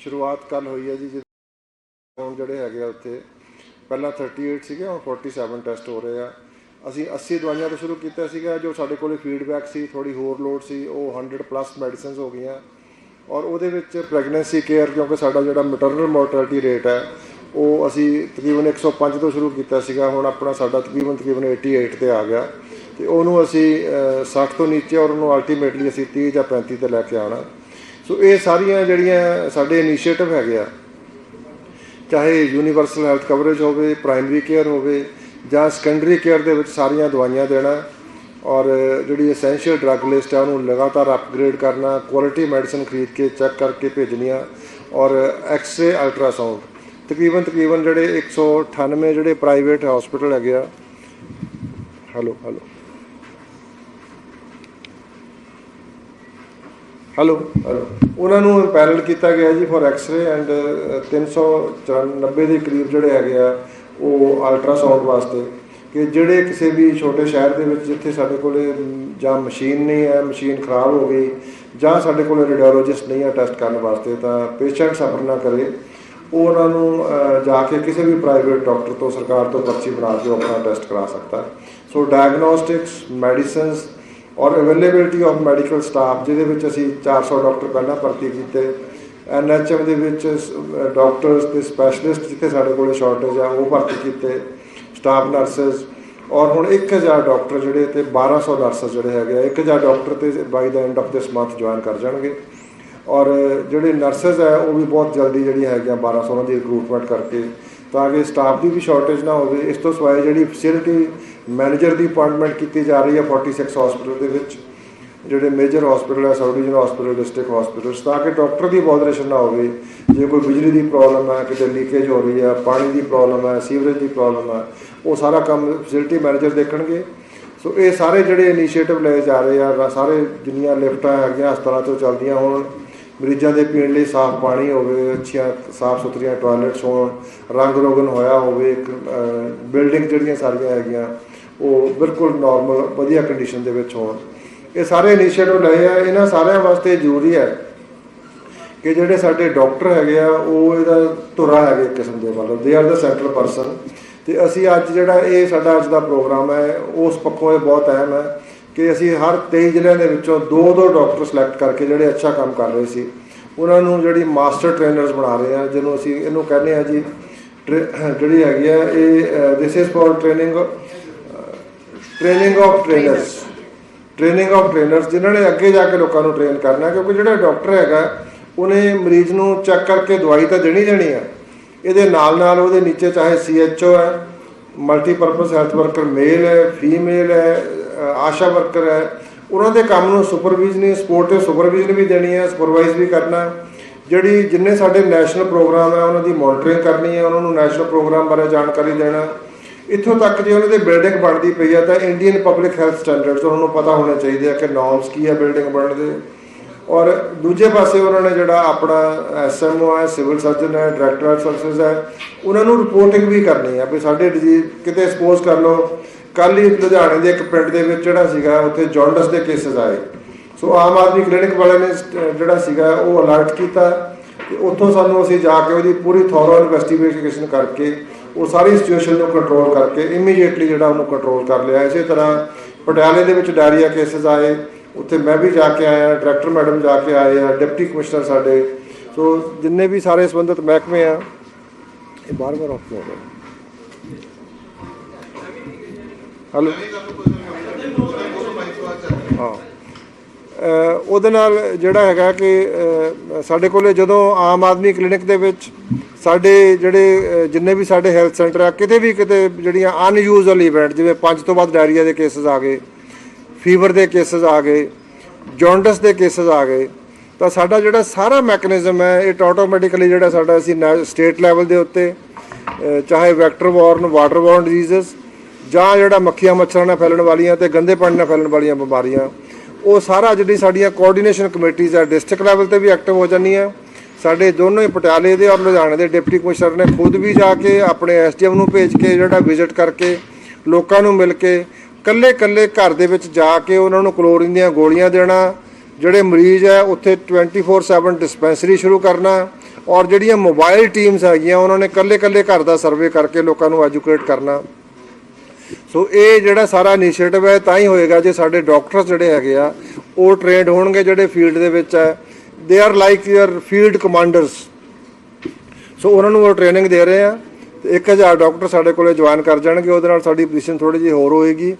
ਸ਼ੁਰੂਆਤ ਕੱਲ ਹੋਈ ਹੈ ਜੀ ਜਿ- ਜਿਹੜੇ ਹੈਗੇ ਆ ਉੱਥੇ। ਪਹਿਲਾਂ 38 ਸੀਗੇ ਹੁਣ 47 ਟੈਸਟ ਹੋ ਰਹੇ ਆ। ਅਸੀਂ 80 ਦਵਾਈਆਂ ਤੋਂ ਸ਼ੁਰੂ ਕੀਤਾ ਸੀਗਾ ਜੋ ਸਾਡੇ ਕੋਲੇ ਫੀਡਬੈਕ ਸੀ ਥੋੜੀ ਹੋਰ ਲੋਡ ਸੀ ਉਹ 100 ਪਲੱਸ ਮੈਡੀਸਿਨਸ ਹੋ ਗਈਆਂ। ਔਰ ਉਹਦੇ ਵਿੱਚ ਪ੍ਰੈਗਨੈਂਸੀ ਕੇਅਰ ਕਿਉਂਕਿ ਸਾਡਾ ਜਿਹੜਾ ਮੈਟਰਨਲ ਮੋਰਟੈਲਿਟੀ ਰੇਟ ਹੈ ਉਹ ਅਸੀਂ ਤਕਰੀਬਨ 105 ਤੋਂ ਸ਼ੁਰੂ ਕੀਤਾ ਸੀਗਾ ਹੁਣ ਆਪਣਾ ਸਾਡਾ ਤਕਰੀਬਨ ਤਕਰੀਬਨ 88 ਤੇ ਆ ਗਿਆ। ਤੇ ਉਹਨੂੰ ਅਸੀਂ ਅਹ, 60 ਤੋਂ ਨੀਚੇ ਔਰ ਉਹਨੂੰ ਅਲਟੀਮੇਟਲੀ ਅਸੀਂ 30 ਜਾਂ 35 ਤੇ ਲੈ ਕੇ ਆਉਣਾ। ਸੋ ਇਹ ਸਾਰੀਆਂ ਜਿਹੜੀਆਂ ਸਾਡੇ ਇਨੀਸ਼ੀਏਟਿਵ ਹੈਗੇ ਆ, ਚਾਹੇ ਯੂਨੀਵਰਸਲ ਹੈਲਥ ਕਵਰੇਜ ਹੋਵੇ ਪ੍ਰਾਇਮਰੀ ਕੇਅਰ ਹੋਵੇ, ਜਾਂ ਸੈਕੰਡਰੀ ਕੇਅਰ ਦੇ ਵਿੱਚ ਸਾਰੀਆਂ ਦਵਾਈਆਂ ਦੇਣਾ, ਔਰ ਜਿਹੜੀ ਐਸੈਂਸ਼ੀਅਲ ਡਰੱਗ ਲਿਸਟ ਆ, ਉਹਨੂੰ ਲਗਾਤਾਰ ਅਪਗ੍ਰੇਡ ਕਰਨਾ ਕੁਆਲਿਟੀ ਮੈਡੀਸਨ ਖਰੀਦ ਕੇ ਚੈੱਕ ਕਰਕੇ ਭੇਜਣੀਆਂ, ਔਰ ਐਕਸ-ਰੇ ਅਲਟਰਾਸਾਊਂਡ ਤਕਰੀਬਨ ਤਕਰੀਬਨ ਜਿਹੜੇ 198 ਜਿਹੜੇ ਪ੍ਰਾਈਵੇਟ ਹਸਪੀਟਲ ਹੈਗੇ ਆ ਹੈਲੋ ਹੈਲੋ ਹੈਲੋ ਹੈਲੋ ਉਹਨਾਂ ਨੂੰ ਪੈਨਲ ਕੀਤਾ ਗਿਆ ਜੀ ਫॉर ਐਕਸ-ਰੇ ਐਂਡ 394 ਦੇ ਕਰੀਬ ਜਿਹੜੇ ਹੈਗੇ ਆ, ਉਹ ਅਲਟਰਾਸਾਊਂਡ ਵਾਸਤੇ। ਕਿ ਜਿਹੜੇ ਕਿਸੇ ਵੀ ਛੋਟੇ ਸ਼ਹਿਰ ਦੇ ਵਿੱਚ ਜਿੱਥੇ ਸਾਡੇ ਕੋਲੇ ਜਾਂ ਮਸ਼ੀਨ ਨਹੀਂ ਹੈ, ਮਸ਼ੀਨ ਖਰਾਬ ਹੋ ਗਈ, ਜਾਂ ਸਾਡੇ ਕੋਲੇ ਰੇਡੀਓਲੋਜਿਸਟ ਨਹੀਂ ਹੈ ਟੈਸਟ ਕਰਨ ਵਾਸਤੇ, ਤਾਂ ਪੇਸ਼ੈਂਟ ਸਫਰ ਨਾ ਕਰੇ। ਉਹ ਉਹਨਾਂ ਨੂੰ ਜਾ ਕੇ ਕਿਸੇ ਵੀ ਪ੍ਰਾਈਵੇਟ ਡਾਕਟਰ ਤੋਂ, ਸਰਕਾਰ ਤੋਂ ਪਰਚੀ ਬਣਾ ਕੇ ਉਹ ਆਪਣਾ ਟੈਸਟ ਕਰਾ ਸਕਦਾ। ਸੋ ਡਾਇਗਨੋਸਟਿਕਸ ਮੈਡੀਸਿਨਸ ਔਰ ਅਵੇਲੇਬਿਲਿਟੀ ਆਫ ਮੈਡੀਕਲ ਸਟਾਫ ਜਿਹਦੇ ਵਿੱਚ ਅਸੀਂ 400 ਡਾਕਟਰ ਪਹਿਲਾਂ ਭਰਤੀ ਕੀਤੇ। ਐਨਐਚਐਮ ਦੇ ਵਿੱਚ ਡਾਕਟਰਸ ਤੇ ਸਪੈਸ਼ਲਿਸਟ ਜਿੱਥੇ ਸਾਡੇ ਕੋਲੇ ਸ਼ਾਰਟੇਜ ਆ, ਉਹ ਭਰਤੀ ਕੀਤੇ ਸਟਾਫ ਨਰਸਸ ਔਰ ਹੁਣ 1000 ਡਾਕਟਰ ਜਿਹੜੇ ਤੇ 1200 ਨਰਸਸ ਜਿਹੜੇ ਹੈਗੇ ਆ 1000 ਡਾਕਟਰ ਤੇ by the end of this month join ਕਰ ਜਾਣਗੇ। ਔਰ ਜਿਹੜੇ ਨਰਸਸ ਹੈ ਉਹ ਵੀ ਬਹੁਤ ਜਲਦੀ ਜਿਹੜੀ ਹੈਗੀਆਂ 1200 ਉਹਨਾਂ ਦੀ ਰਿਕਰੂਟਮੈਂਟ ਕਰਕੇ, ਤਾਂ ਕਿ ਸਟਾਫ ਦੀ ਵੀ ਸ਼ਾਰਟੇਜ ਨਾ ਹੋਵੇ। ਇਸ ਤੋਂ ਸਿਵਾਏ ਜਿਹੜੀ ਫੈਸਿਲਿਟੀ ਮੈਨੇਜਰ ਦੀ ਅਪਾਇੰਟਮੈਂਟ ਕੀਤੀ ਜਾ ਰਹੀ ਹੈ 46 ਹਸਪੀਟਲ ਦੇ ਵਿੱਚ, ਜਿਹੜੇ ਮੇਜਰ ਹਸਪੀਟਲ ਹੈ sub division hospital district hospitals ਤਾਂ ਕਿ ਡਾਕਟਰ ਦੀ ਬੋਦਰੇਸ਼ਨ ਨਾ ਹੋਵੇ। ਜੇ ਕੋਈ ਬਿਜਲੀ ਦੀ ਪ੍ਰੋਬਲਮ ਹੈ, ਕਿਤੇ ਲੀਕੇਜ ਹੋ ਰਹੀ ਹੈ, ਪਾਣੀ ਦੀ ਪ੍ਰੋਬਲਮ ਹੈ ਸੀਵਰੇਜ ਦੀ ਪ੍ਰੋਬਲਮ ਹੈ, ਉਹ ਸਾਰਾ ਕੰਮ ਫੈਸਿਲਿਟੀ ਮੈਨੇਜਰ ਦੇਖਣਗੇ। ਸੋ ਇਹ ਸਾਰੇ ਜਿਹੜੇ ਇਨੀਸ਼ੀਏਟਿਵ ਲਏ ਜਾ ਰਹੇ ਆ ਸਾਰੇ ਜਿੰਨੀਆਂ ਲਿਫਟਾਂ ਹੈਗੀਆਂ, ਹਸਪਤਾਲਾਂ ਤੋਂ ਚੱਲਦੀਆਂ ਹੋਣ, ਮਰੀਜ਼ਾਂ ਦੇ ਪੀਣ ਲਈ ਸਾਫ਼ ਪਾਣੀ ਹੋਵੇ, ਅੱਛੀਆਂ ਸਾਫ਼ ਸੁਥਰੀਆਂ ਟਾਇਲਟਸ ਹੋਣ, ਰੰਗ ਰੋਗਨ ਹੋਇਆ ਹੋਵੇ ਬਿਲਡਿੰਗ ਜਿਹੜੀਆਂ ਸਾਰੀਆਂ ਹੈਗੀਆਂ ਉਹ ਬਿਲਕੁਲ ਨਾਰਮਲ ਵਧੀਆ ਕੰਡੀਸ਼ਨ ਦੇ ਵਿੱਚ ਹੋਣ। ਇਹ ਸਾਰੇ ਇਨੀਸ਼ੀਏਟਿਵ ਲਏ ਆ, ਇਹਨਾਂ ਸਾਰਿਆਂ ਵਾਸਤੇ ਜ਼ਰੂਰੀ ਹੈ ਕਿ ਜਿਹੜੇ ਸਾਡੇ ਡਾਕਟਰ ਹੈਗੇ ਆ, ਉਹ ਇਹਦਾ ਧੁਰਾ ਹੈਗੇ ਇੱਕ ਕਿਸਮ ਦੇ ਮਤਲਬ they are the central person ਤੇ ਅਸੀਂ ਅੱਜ ਜਿਹੜਾ ਇਹ ਸਾਡਾ ਅੱਜ ਦਾ ਪ੍ਰੋਗਰਾਮ ਹੈ, ਉਸ ਪੱਖੋਂ ਇਹ ਬਹੁਤ ਅਹਿਮ ਹੈ ਕਿ ਅਸੀਂ ਹਰ 23 ਜ਼ਿਲ੍ਹਿਆਂ ਦੇ ਵਿੱਚੋਂ ਦੋ ਦੋ ਡਾਕਟਰ ਸਿਲੈਕਟ ਕਰਕੇ ਜਿਹੜੇ ਅੱਛਾ ਕੰਮ ਕਰ ਰਹੇ ਸੀ, ਉਹਨਾਂ ਨੂੰ ਜਿਹੜੀ ਮਾਸਟਰ ਟ੍ਰੇਨਰਸ ਬਣਾ ਰਹੇ ਆ, ਜਿਹਨੂੰ ਅਸੀਂ ਇਹਨੂੰ ਕਹਿੰਦੇ ਆ ਜੀ, ਟ੍ਰੇ- ਜਿਹੜੀ ਹੈਗੀ ਆ, ਇਹ this is for training training of trainers training of trainers ਜਿਨ੍ਹਾਂ ਨੇ ਅੱਗੇ ਜਾ ਕੇ ਲੋਕਾਂ ਨੂੰ ਟ੍ਰੇਨ ਕਰਨਾ, ਕਿਉਂਕਿ ਜਿਹੜਾ ਡਾਕਟਰ ਹੈਗਾ, ਉਹਨੇ ਮਰੀਜ਼ ਨੂੰ ਚੈੱਕ ਕਰਕੇ ਦਵਾਈ ਤਾਂ ਦੇਣੀ ਦੇਣੀ ਆ। ਇਹਦੇ ਨਾਲ ਨਾਲ ਉਹਦੇ ਨੀਚੇ ਚਾਹੇ ਸੀਐਚਓ ਹੈ ਮਲਟੀਪਰਪਸ ਹੈਲਥ ਵਰਕਰ ਮੇਲ ਹੈ ਫੀਮੇਲ ਹੈ ਆਸ਼ਾ ਵਰਕਰ ਹੈ, ਉਹਨਾਂ ਦੇ ਕੰਮ ਨੂੰ ਸੁਪਰਵਿਜ਼ਨ ਸਪੋਰਟਿਵ ਸੁਪਰਵਿਜ਼ਨ ਵੀ ਦੇਣੀ ਹੈ ਸੁਪਰਵਾਈਜ਼ ਵੀ ਕਰਨਾ ਜਿਹੜੀ ਜਿੰਨੇ ਸਾਡੇ ਨੈਸ਼ਨਲ ਪ੍ਰੋਗਰਾਮ ਹੈ, ਉਹਨਾਂ ਦੀ ਮੋਨਿਟਰਿੰਗ ਕਰਨੀ ਹੈ, ਉਹਨਾਂ ਨੂੰ ਨੈਸ਼ਨਲ ਪ੍ਰੋਗਰਾਮ ਬਾਰੇ ਜਾਣਕਾਰੀ ਦੇਣਾ ਇੱਥੋਂ ਤੱਕ ਜੇ ਉਹਨਾਂ ਦੇ ਬਿਲਡਿੰਗ ਬਣਦੀ ਪਈ ਆ ਤਾਂ ਇੰਡੀਅਨ ਪਬਲਿਕ ਹੈਲਥ ਸਟੈਂਡਰਡਸ ਉਹਨਾਂ ਨੂੰ ਪਤਾ ਹੋਣੇ ਚਾਹੀਦੇ ਆ ਕਿ ਨਾਰਮਸ ਕੀ ਆ ਬਿਲਡਿੰਗ ਬਣਨ ਦੇ ਔਰ ਦੂਜੇ ਪਾਸੇ ਉਹਨਾਂ ਨੇ ਜਿਹੜਾ ਆਪਣਾ ਐਸਐਮਓ ਹੈ ਸਿਵਲ ਸਰਜਨ ਹੈ ਡਾਇਰੈਕਟਰ ਆਫ ਸਰਵਿਸਿਜ਼ ਹੈ ਉਹਨਾਂ ਨੂੰ ਰਿਪੋਰਟਿੰਗ ਵੀ ਕਰਨੀ ਹੈ ਵੀ ਸਾਡੇ ਡਿਜ਼ੀਜ਼ ਕਿਤੇ ਸਪੋਜ਼ ਕਰ ਲਓ। ਕੱਲ ਹੀ ਲੁਧਿਆਣੇ ਦੇ ਇੱਕ ਪਿੰਡ ਦੇ ਵਿੱਚ ਜਿਹੜਾ ਸੀਗਾ, ਉੱਥੇ ਜੌਂਡਸ ਦੇ ਕੇਸਸ ਆਏ। ਸੋ ਆਮ ਆਦਮੀ ਕਲੀਨਿਕ ਵਾਲਿਆਂ ਨੇ ਸ- ਜਿਹੜਾ ਸੀਗਾ, ਉਹ ਅਲਰਟ ਕੀਤਾ। ਤੇ ਉੱਥੋਂ ਸਾਨੂੰ ਅਸੀਂ ਜਾ ਕੇ ਉਹਦੀ ਪੂਰੀ ਥੋਰੋ ਇਨਵੈਸਟੀਗੇਸ਼ਨ ਕਰਕੇ ਉਹ ਸਾਰੀ ਸਿਚੁਏਸ਼ਨ ਨੂੰ ਕੰਟਰੋਲ ਕਰਕੇ ਇਮੀਡੀਏਟਲੀ ਜਿਹੜਾ ਉਹਨੂੰ ਕੰਟਰੋਲ ਕਰ ਲਿਆ। ਇਸੇ ਤਰ੍ਹਾਂ ਪਟਿਆਲੇ ਦੇ ਵਿੱਚ ਡਾਇਰੀਆ ਕੇਸਸ ਆਏ, ਉੱਥੇ ਮੈਂ ਵੀ ਜਾ ਕੇ ਆਇਆ ਡਾਇਰੈਕਟਰ ਮੈਡਮ ਜਾ ਕੇ ਆਏ ਆ ਡਿਪਟੀ ਕਮਿਸ਼ਨਰ ਸਾਡੇ। ਸੋ ਜਿੰਨੇ ਵੀ ਸਾਰੇ ਸੰਬੰਧਿਤ ਮਹਿਕਮੇ ਆ, ਇਹ ਬਾਰ ਬਾਰ ਆਫ ਹੋ ਰਿਹਾ ਹਲੋ ਹਾਂ। ਉਹਦੇ ਨਾਲ ਜਿਹੜਾ ਹੈਗਾ ਕਿ ਸਾਡੇ ਕੋਲੇ ਜਦੋਂ ਆਮ ਆਦਮੀ ਕਲੀਨਿਕ ਦੇ ਵਿੱਚ ਸਾਡੇ ਜਿਹੜੇ ਜਿੰਨੇ ਵੀ ਸਾਡੇ ਹੈਲਥ ਸੈਂਟਰ ਆ, ਕਿਤੇ ਵੀ ਕਿਤੇ ਜਿਹੜੀਆਂ ਅਨਯੂਜ਼ੂਅਲ ਇਵੈਂਟ ਜਿਵੇਂ ਪੰਜ ਤੋਂ ਵੱਧ ਡਾਇਰੀਆ ਦੇ ਕੇਸਸ ਆ ਗਏ ਫੀਵਰ ਦੇ ਕੇਸਸ ਆ ਗਏ ਜੌਂਡਸ ਦੇ ਕੇਸਸ ਆ ਗਏ, ਤਾਂ ਸਾਡਾ ਜਿਹੜਾ ਸਾਰਾ ਮੈਕੈਨਿਜ਼ਮ ਹੈ, ਇਹ ਆਟੋਮੈਟਿਕਲੀ ਜਿਹੜਾ ਸਾਡਾ ਅਸੀਂ ਸਟੇਟ ਲੈਵਲ ਦੇ ਉੱਤੇ ਚਾਹੇ vector borne water borne diseases ਜਾਂ ਜਿਹੜਾ ਮੱਖੀਆਂ ਮੱਛਰਾਂ ਨਾਲ ਫੈਲਣ ਵਾਲੀਆਂ ਤੇ ਗੰਦੇ ਪਾਣੀ ਨਾਲ ਫੈਲਣ ਵਾਲੀਆਂ ਬਿਮਾਰੀਆਂ, ਉਹ ਸਾਰਾ ਜਿਹੜੀ ਸਾਡੀਆਂ ਕੋਆਰਡੀਨੇਸ਼ਨ ਕਮੇਟੀਆਂ ਆ ਡਿਸਟ੍ਰਿਕਟ ਲੈਵਲ ਤੇ ਵੀ ਐਕਟਿਵ ਹੋ ਜਾਂਦੀਆਂ ਸਾਡੇ ਦੋਨੋਂ ਹੀ ਪਟਿਆਲੇ ਦੇ ਔਰ ਲੁਧਿਆਣੇ ਦੇ ਡਿਪਟੀ ਕਮਿਸ਼ਨਰ ਨੇ ਖੁਦ ਵੀ ਜਾ ਕੇ ਆਪਣੇ ਐਸਡੀਐਮ ਨੂੰ ਭੇਜ ਕੇ ਜਿਹੜਾ ਵਿਜ਼ਿਟ ਕਰਕੇ ਲੋਕਾਂ ਨੂੰ ਮਿਲ ਕੇ ਕੱਲੇ ਕੱਲੇ ਘਰ ਦੇ ਵਿੱਚ ਜਾ ਕੇ ਉਹਨਾਂ ਨੂੰ ਕਲੋਰੀਨ ਦੀਆਂ ਗੋਲੀਆਂ ਦੇਣਾ, ਜਿਹੜੇ ਮਰੀਜ਼ ਹੈ ਉੱਥੇ 24/7 ਡਿਸਪੈਂਸਰੀ ਸ਼ੁਰੂ ਕਰਨਾ ਔਰ ਜਿਹੜੀਆਂ ਮੋਬਾਈਲ ਟੀਮਸ ਹੈਗੀਆਂ, ਉਹਨਾਂ ਨੇ ਕੱਲੇ-ਕੱਲੇ ਘਰ ਦਾ ਸਰਵੇ ਕਰਕੇ ਲੋਕਾਂ ਨੂੰ ਐਜੂਕੇਟ ਕਰਨਾ। ਸੋ ਇਹ ਜਿਹੜਾ ਸਾਰਾ ਇਨੀਸ਼ੀਏਟਿਵ ਹੈ, ਤਾਂ ਹੀ ਹੋਏਗਾ ਜੇ ਸਾਡੇ ਡਾਕਟਰਸ ਜਿਹੜੇ ਹੈਗੇ ਆ, ਉਹ ਟ੍ਰੇਨਡ ਹੋਣਗੇ ਜਿਹੜੇ ਫੀਲਡ ਦੇ ਵਿੱਚ ਹੈ। They are like your field commanders so ਉਹਨਾਂ ਨੂੰ ਉਹ ਟ੍ਰੇਨਿੰਗ ਦੇ ਰਹੇ ਆ। ਤੇ 1000 ਡਾਕਟਰ ਸਾਡੇ ਕੋਲੇ ਜੁਆਇਨ ਕਰ ਜਾਣਗੇ, ਉਹਦੇ ਨਾਲ ਸਾਡੀ ਪੋਜੀਸ਼ਨ ਥੋੜੀ ਜਿਹੀ ਹੋਰ ਹੋਏਗੀ।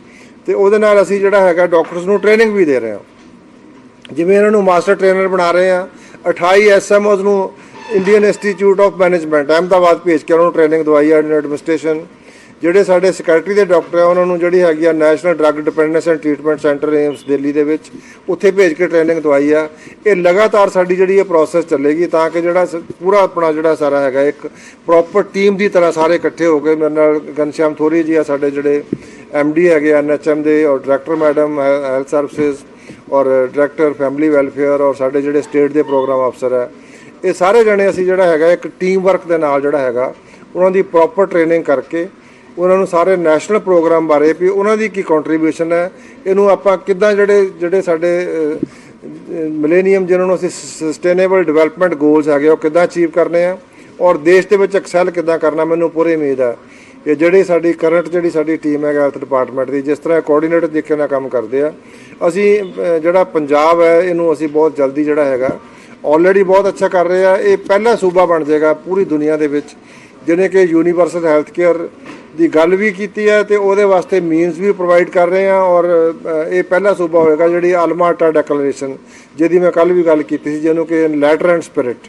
ਤੇ ਉਹਦੇ ਨਾਲ ਅਸੀਂ ਜਿਹੜਾ ਹੈਗਾ ਡਾਕਟਰਸ ਨੂੰ ਟ੍ਰੇਨਿੰਗ ਵੀ ਦੇ ਰਹੇ ਹਾਂ। ਜਿਵੇਂ ਇਹਨਾਂ ਨੂੰ ਮਾਸਟਰ ਟ੍ਰੇਨਰ ਬਣਾ ਰਹੇ ਆ 28 ਐਸਐਮਓਜ਼ ਨੂੰ Indian Institute of Management Ahmedabad ਭੇਜ ਕੇ ਉਹਨਾਂ ਨੂੰ ਟ੍ਰੇਨਿੰਗ ਦਵਾਈ ਹੈ ਐਡਮਿਨਿਸਟ੍ਰੇਸ਼ਨ ਜਿਹੜੇ ਸਾਡੇ ਸੈਕਟਰੀ ਦੇ ਡਾਕਟਰ ਆ, ਉਹਨਾਂ ਨੂੰ ਜਿਹੜੀ ਹੈਗੀ ਆ national drug dependence and treatment centre AIIMS Delhi ਦੇ ਵਿੱਚ ਉੱਥੇ ਭੇਜ ਕੇ ਟ੍ਰੇਨਿੰਗ ਦਵਾਈ ਆ। ਇਹ ਲਗਾਤਾਰ ਸਾਡੀ ਜਿਹੜੀ ਇਹ ਪ੍ਰੋਸੈਸ ਚੱਲੇਗੀ ਤਾਂ ਕਿ ਜਿਹੜਾ ਪੂਰਾ ਆਪਣਾ ਜਿਹੜਾ ਸਾਰਾ ਹੈਗਾ, ਇੱਕ ਪ੍ਰੋਪਰ ਟੀਮ ਦੀ ਤਰ੍ਹਾਂ ਸਾਰੇ ਇਕੱਠੇ ਹੋ ਕੇ ਮੇਰੇ ਨਾਲ ਘਨਸ਼ਿਆਮ ਥੋਰੀ ਜੀ ਆ ਸਾਡੇ ਜਿਹੜੇ ਡੀ ਹੈਗੇ ਐਨਐਚਐਮ ਦੇ, ਔਰ ਡਾਇਰੈਕਟਰ ਮੈਡਮ ਹੈਲਥ ਸਰਵਿਸਿਜ਼ ਔਰ ਡਾਇਰੈਕਟਰ ਫੈਮਿਲੀ ਵੈਲਫੇਅਰ ਔਰ ਸਾਡੇ ਜਿਹੜੇ ਸਟੇਟ ਦੇ ਪ੍ਰੋਗਰਾਮ ਅਫਸਰ ਹੈ ਇਹ ਸਾਰੇ ਜਣੇ ਅਸੀਂ ਜਿਹੜਾ ਹੈਗਾ, ਇੱਕ ਟੀਮ ਵਰਕ ਦੇ ਨਾਲ ਜਿਹੜਾ ਹੈਗਾ, ਉਹਨਾਂ ਦੀ ਪ੍ਰੋਪਰ ਟ੍ਰੇਨਿੰਗ ਕਰਕੇ ਉਹਨਾਂ ਨੂੰ ਸਾਰੇ ਨੈਸ਼ਨਲ ਪ੍ਰੋਗਰਾਮ ਬਾਰੇ ਵੀ ਉਹਨਾਂ ਦੀ ਕੀ ਕੰਟਰੀਬਿਊਸ਼ਨ ਹੈ, ਇਹਨੂੰ ਆਪਾਂ ਕਿੱਦਾਂ ਜਿਹੜੇ ਜਿਹੜੇ ਸਾਡੇ ਮਿਲੇਨੀਅਮ ਜਿਹਨਾਂ ਨੂੰ ਅਸੀਂ ਸਸਟੇਨੇਬਲ ਡਿਵੈਲਪਮੈਂਟ ਗੋਲਸ ਹੈਗੇ ਉਹ ਕਿੱਦਾਂ ਅਚੀਵ ਕਰਨੇ ਆ ਔਰ ਦੇਸ਼ ਦੇ ਵਿੱਚ ਐਕਸੈਲ ਕਿੱਦਾਂ ਕਰਨਾ, ਮੈਨੂੰ ਪੂਰੀ ਉਮੀਦ ਹੈ। ਇਹ ਜਿਹੜੀ ਸਾਡੀ ਕਰੰਟ ਜਿਹੜੀ ਸਾਡੀ ਟੀਮ ਹੈ ਹੈਲਥ ਡਿਪਾਰਟਮੈਂਟ ਦੀ, ਜਿਸ ਤਰ੍ਹਾਂ ਕੋਆਰਡੀਨੇਟਰ ਦੇਖੇ ਨਾਲ ਕੰਮ ਕਰਦੇ ਆ, ਅਸੀਂ ਜਿਹੜਾ ਪੰਜਾਬ ਹੈ, ਇਹਨੂੰ ਅਸੀਂ ਬਹੁਤ ਜਲਦੀ ਜਿਹੜਾ ਹੈਗਾ ਆਲਰੇਡੀ ਬਹੁਤ ਅੱਛਾ ਕਰ ਰਹੇ ਆ। ਇਹ ਪਹਿਲਾ ਸੂਬਾ ਬਣ ਜਾਏਗਾ ਪੂਰੀ ਦੁਨੀਆ ਦੇ ਵਿੱਚ। ਜਿਹਨੇ ਕਿ ਯੂਨੀਵਰਸਲ ਹੈਲਥ ਕੇਅਰ ਦੀ ਗੱਲ ਵੀ ਕੀਤੀ ਹੈ ਤੇ ਉਹਦੇ ਵਾਸਤੇ ਮੀਨਸ ਵੀ ਪ੍ਰੋਵਾਈਡ ਕਰ ਰਹੇ ਹਾਂ ਔਰ ਇਹ ਪਹਿਲਾ ਸੂਬਾ ਹੋਏਗਾ ਜਿਹੜੀ ਅਲਮਾਟਾ ਡੈਕਲੇਰੇਸ਼ਨ ਜਿਹਦੀ ਮੈਂ ਕੱਲ ਵੀ ਗੱਲ ਕੀਤੀ ਸੀ, ਜਿਹਨੂੰ ਕਿ ਲੈਟਰ ਐਂਡ ਸਪਿਰਿਟ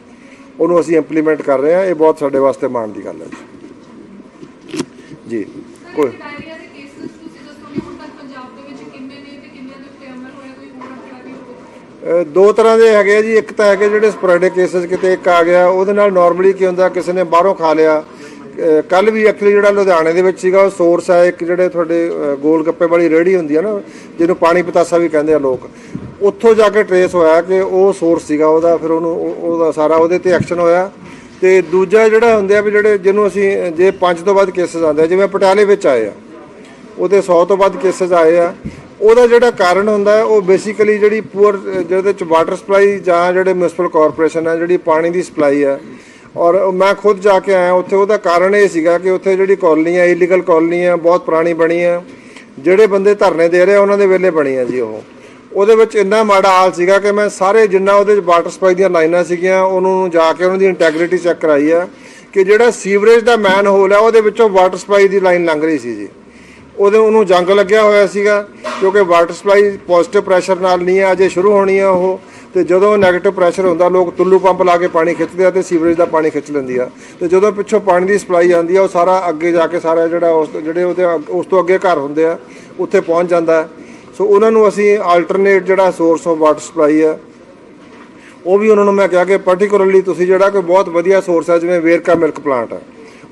ਉਹਨੂੰ ਅਸੀਂ ਇੰਪਲੀਮੈਂਟ ਕਰ ਰਹੇ ਹਾਂ, ਇਹ ਬਹੁਤ ਸਾਡੇ ਵਾਸਤੇ ਮਾਣ ਦੀ ਗੱਲ ਹੈ ਜੀ, ਕੋਈ ਦੋ ਤਰ੍ਹਾਂ ਦੇ ਹੈਗੇ ਆ ਜੀ। ਇੱਕ ਤਾਂ ਹੈਗੇ ਜਿਹੜੇ ਸਪੋਰੈਡਿਕ ਕੇਸਸ ਕਿਤੇ ਇੱਕ ਆ ਗਿਆ, ਉਹਦੇ ਨਾਲ ਨਾਰਮਲੀ ਕੀ ਹੁੰਦਾ, ਕਿਸੇ ਨੇ ਬਾਹਰੋਂ ਖਾ ਲਿਆ। ਕੱਲ ਵੀ ਐਕਚੁਅਲੀ ਜਿਹੜਾ ਲੁਧਿਆਣੇ ਦੇ ਵਿੱਚ ਸੀਗਾ, ਉਹ ਸੋਰਸ ਹੈ ਇੱਕ ਜਿਹੜੇ ਤੁਹਾਡੇ ਗੋਲ ਗੱਪੇ ਵਾਲੀ ਰੇਹੜੀ ਹੁੰਦੀ ਆ ਨਾ, ਜਿਹਨੂੰ ਪਾਣੀ ਪਤਾਸਾ ਵੀ ਕਹਿੰਦੇ ਆ ਲੋਕ। ਉੱਥੋਂ ਜਾ ਕੇ ਟਰੇਸ ਹੋਇਆ ਕਿ ਉਹ ਸੋਰਸ ਸੀਗਾ ਉਹਦਾ, ਫਿਰ ਉਹਨੂੰ ਉਹ- ਉਹਦਾ ਸਾਰਾ ਉਹਦੇ ਤੇ ਐਕਸ਼ਨ ਹੋਇਆ। ਤੇ ਦੂਜਾ ਜਿਹੜਾ ਹੁੰਦੇ ਆ ਵੀ ਜਿਹੜੇ ਜਿਹਨੂੰ ਅਸੀਂ ਜੇ ਪੰਜ ਤੋਂ ਵੱਧ ਕੇਸਸ ਆਉਂਦੇ ਆ, ਜਿਵੇਂ ਪਟਿਆਲੇ ਵਿੱਚ ਆਏ ਆ। ਉਹਦੇ 100 ਤੋਂ ਵੱਧ ਕੇਸਸ ਆਏ ਆ। ਉਹਦਾ ਜਿਹੜਾ ਕਾਰਨ ਹੁੰਦਾ ਹੈ ਉਹ ਬੇਸਿਕਲੀ ਜਿਹੜੀ ਪੂਅਰ ਜਿਹਦੇ ਚ ਵਾਟਰ ਸਪਲਾਈ ਜਾਂ ਜਿਹੜੇ ਮਿਊਨਿਸਪਲ ਕਾਰਪੋਰੇਸ਼ਨ ਹੈ ਜਿਹੜੀ ਪਾਣੀ ਦੀ ਸਪਲਾਈ ਹੈ ਔਰ ਮੈਂ ਖੁਦ ਜਾ ਕੇ ਆਇਆ ਉੱਥੇ ਉਹਦਾ ਕਾਰਨ ਇਹ ਸੀਗਾ ਕਿ ਉੱਥੇ ਜਿਹੜੀ ਕਾਲੋਨੀ ਹੈ ਇਲੀਗਲ ਕਾਲੋਨੀ ਹੈ ਬਹੁਤ ਪੁਰਾਣੀ ਬਣੀ ਹੈ ਜਿਹੜੇ ਬੰਦੇ ਧਰਨੇ ਦੇ ਰਹੇ ਆ, ਉਹਨਾਂ ਦੇ ਵੇਲੇ ਬਣੀ ਆ ਜੀ ਉਹ। ਉਹਦੇ ਵਿੱਚ ਇੰਨਾ ਮਾੜਾ ਹਾਲ ਸੀਗਾ ਕਿ ਮੈਂ ਸਾਰੇ ਜਿੰਨਾ ਉਹਦੇ ਵਿੱਚ ਵਾਟਰ ਸਪਲਾਈ ਦੀਆਂ ਲਾਈਨਾਂ ਸੀਗੀਆਂ ਉਹਨੂੰ ਜਾ ਕੇ ਉਹਨਾਂ ਦੀ ਇੰਟੈਗ੍ਰਿਟੀ ਚੈੱਕ ਕਰਾਈ ਆ ਕਿ ਜਿਹੜਾ ਸੀਵਰੇਜ ਦਾ ਮੈਨ ਹੋਲ ਹੈ ਉਹਦੇ ਵਿੱਚੋਂ ਵਾਟਰ ਸਪਲਾਈ ਦੀ ਲਾਈਨ ਲੰਘ ਰਹੀ ਸੀ ਜੀ। ਉਹਦੇ ਉਹਨੂੰ ਜੰਗ ਲੱਗਿਆ ਹੋਇਆ ਸੀਗਾ, ਕਿਉਂਕਿ ਵਾਟਰ ਸਪਲਾਈ ਪੋਜ਼ਿਟਿਵ ਪ੍ਰੈਸ਼ਰ ਨਾਲ ਨਹੀਂ ਹੈ, ਅਜੇ ਸ਼ੁਰੂ ਹੋਣੀ ਹੈ ਉਹ। ਤੇ ਜਦੋਂ ਨੈਗੇਟਿਵ ਪ੍ਰੈਸ਼ਰ ਹੁੰਦਾ, ਲੋਕ ਤੁੱਲੂ ਪੰਪ ਲਾ ਕੇ ਪਾਣੀ ਖਿੱਚਦੇ ਆ ਤੇ ਸੀਵਰੇਜ ਦਾ ਪਾਣੀ ਖਿੱਚ ਲੈਂਦੀ ਆ। ਤੇ ਜਦੋਂ ਪਿੱਛੋਂ ਪਾਣੀ ਦੀ ਸਪਲਾਈ ਆਉਂਦੀ ਆ, ਉਹ ਸਾਰਾ ਅੱਗੇ ਜਾ ਕੇ ਸਾਰਾ ਜਿਹੜਾ ਉਸ ਜਿਹੜੇ ਉਹਦੇ ਅੱਗ- ਉਸ ਤੋਂ ਅੱਗੇ ਘਰ ਹੁੰਦੇ ਆ, ਉੱਥੇ ਪਹੁੰਚ ਜਾਂਦਾ। ਸੋ ਉਹਨਾਂ ਨੂੰ ਅਸੀਂ ਆਲਟਰਨੇਟ ਜਿਹੜਾ ਸੋਰਸ ਆਫ ਵਾਟਰ ਸਪਲਾਈ ਹੈ ਉਹ ਵੀ ਉਹਨਾਂ ਨੂੰ ਮੈਂ ਕਿਹਾ ਕਿ ਪਾਰਟਿਕੂਲਰਲੀ ਤੁਸੀਂ ਜਿਹੜਾ ਕਿ ਬਹੁਤ ਵਧੀਆ ਸੋਰਸ ਹੈ ਜਿਵੇਂ ਵੇਰਕਾ ਮਿਲਕ ਪਲਾਂਟ ਹੈ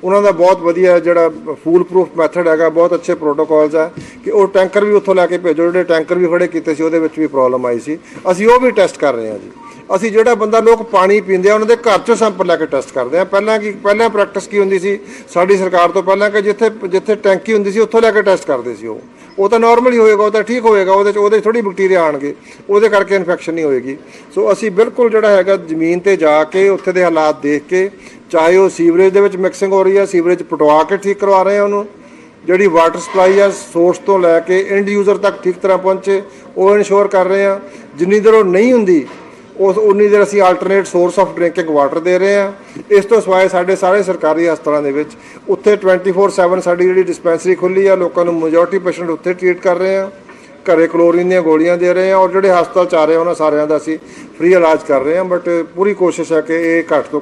ਉਹਨਾਂ ਦਾ ਬਹੁਤ ਵਧੀਆ ਜਿਹੜਾ ਫੂਲ ਪ੍ਰੂਫ ਮੈਥਡ ਹੈਗਾ, ਬਹੁਤ ਅੱਛੇ ਪ੍ਰੋਟੋਕਾਲਸ ਆ, ਕਿ ਉਹ ਟੈਂਕਰ ਵੀ ਉੱਥੋਂ ਲੈ ਕੇ ਭੇਜੋ, ਜਿਹੜੇ ਟੈਂਕਰ ਵੀ ਖੜੇ ਕੀਤੇ ਸੀ, ਉਹਦੇ ਵਿੱਚ ਵੀ ਪ੍ਰੋਬਲਮ ਆਈ ਸੀ। ਅਸੀਂ ਉਹ ਵੀ ਟੈਸਟ ਕਰ ਰਹੇ ਹਾਂ ਜੀ। ਅਸੀਂ ਜਿਹੜਾ ਬੰਦਾ ਲੋਕ ਪਾਣੀ ਪੀਂਦੇ ਆ, ਉਹਨਾਂ ਦੇ ਘਰ ਚੋਂ ਸੈਂਪਲ ਲੈ ਕੇ ਟੈਸਟ ਕਰਦੇ ਆ। ਪਹਿਲਾਂ ਕੀ, ਪਹਿਲਾਂ ਪ੍ਰੈਕਟਿਸ ਕੀ ਹੁੰਦੀ ਸੀ? ਸਾਡੀ ਸਰਕਾਰ ਤੋਂ ਪਹਿਲਾਂ ਕਿ ਜਿੱਥੇ ਜਿੱਥੇ ਟੈਂਕੀ ਹੁੰਦੀ ਸੀ, ਉੱਥੋਂ ਲੈ ਕੇ ਟੈਸਟ ਕਰਦੇ ਸੀ ਉਹ। ਉਹ ਤਾਂ ਨਾਰਮਲ ਹੀ ਹੋਏਗਾ, ਉਹ ਤਾਂ ਠੀਕ ਹੋਏਗਾ, ਉਹਦੇ ਚ, ਉਹਦੇ ਥੋੜੀ ਬੈਕਟੀਰੀਆ ਆਣਗੇ ਉਹਦੇ ਕਰਕੇ ਇਨਫੈਕਸ਼ਨ ਨਹੀਂ ਹੋਏਗੀ। ਸੋ ਅਸੀਂ ਬਿਲਕੁਲ ਜਿਹੜਾ ਹੈਗਾ ਜ਼ਮੀਨ ਤੇ ਜਾ ਕੇ, ਉੱਥੇ ਦੇ ਹਾਲਾਤ ਦੇਖ ਕੇ ਚਾਹੇ ਉਹ ਸੀਵਰੇਜ ਦੇ ਵਿੱਚ ਮਿਕਸਿੰਗ ਹੋ ਰਹੀ ਹੈ, ਸੀਵਰੇਜ ਪਟਵਾ ਕੇ ਠੀਕ ਕਰਵਾ ਰਹੇ ਆ ਉਹਨੂੰ। ਜਿਹੜੀ ਵਾਟਰ ਸਪਲਾਈ ਆ ਸੋਰਸ ਤੋਂ ਲੈ ਕੇ ਐਂਡ ਯੂਜ਼ਰ ਤੱਕ ਠੀਕ ਤਰ੍ਹਾਂ ਪਹੁੰਚੇ, ਉਹ ਇਨਸ਼ੋਰ ਕਰ ਰਹੇ ਆ। ਜਿੰਨੀ ਦੇਰ ਉਹ ਨਹੀਂ ਹੁੰਦੀ, ਉਸ ਉਨੀ ਦੇਰ ਅਸੀਂ alternate source of drinking water ਦੇ ਰਹੇ ਆ। ਇਸ ਤੋਂ ਸਿਵਾਏ ਸਾਡੇ ਸਾਰੇ ਸਰਕਾਰੀ ਹਸਪਤਾਲਾਂ ਦੇ ਵਿੱਚ, ਉੱਥੇ 24/7 ਸਾਡੀ ਜਿਹੜੀ ਡਿਸਪੈਂਸਰੀ ਖੁੱਲੀ ਆ, ਲੋਕਾਂ ਨੂੰ ਮੈਜੋਰਟੀ ਪੇਸ਼ੈਂਟ ਉੱਥੇ ਟ੍ਰੀਟ ਕਰ ਰਹੇ ਆ। ਘਰੇ ਕਲੋਰੀਨ ਦੀਆਂ ਗੋਲੀਆਂ ਦੇ ਰਹੇ ਆ ਔਰ ਜਿਹੜੇ ਹਸਪਤਾਲ ਚ ਆ ਰਹੇ ਆ, ਉਹਨਾਂ ਸਾਰਿਆਂ ਦਾ ਅਸੀਂ ਫ੍ਰੀ ਇਲਾਜ ਕਰ ਰਹੇ ਆ ਬਟ ਪੂਰੀ ਕੋਸ਼ਿਸ਼ ਹੈ ਕਿ ਇਹ ਘੱਟ ਤੋਂ ਘੱਟ